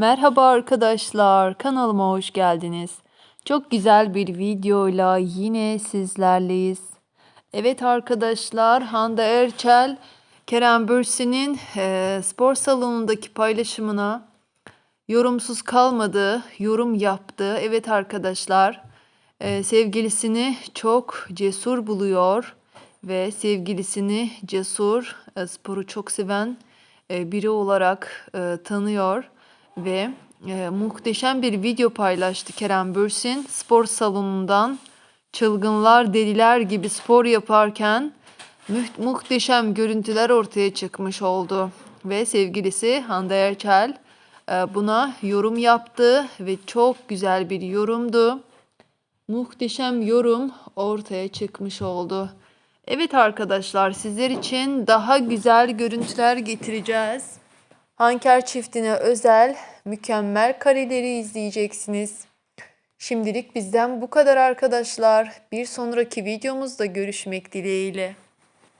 Merhaba arkadaşlar, kanalıma hoş geldiniz. Çok güzel bir videoyla yine sizlerleyiz. Evet arkadaşlar, Hande Erçel, Kerem Bürsin'in eee, spor salonundaki paylaşımına yorumsuz kalmadı, yorum yaptı. Evet arkadaşlar, eee, sevgilisini çok cesur buluyor ve sevgilisini cesur, e, sporu çok seven e, biri olarak e, tanıyor ve e, muhteşem bir video paylaştı Kerem Bürsin spor salonundan çılgınlar deliler gibi spor yaparken muhteşem görüntüler ortaya çıkmış oldu ve sevgilisi Hande Erçel e, buna yorum yaptı ve çok güzel bir yorumdu muhteşem yorum ortaya çıkmış oldu. Evet arkadaşlar sizler için daha güzel görüntüler getireceğiz. Hanker çiftine özel mükemmel kareleri izleyeceksiniz. Şimdilik bizden bu kadar arkadaşlar. Bir sonraki videomuzda görüşmek dileğiyle.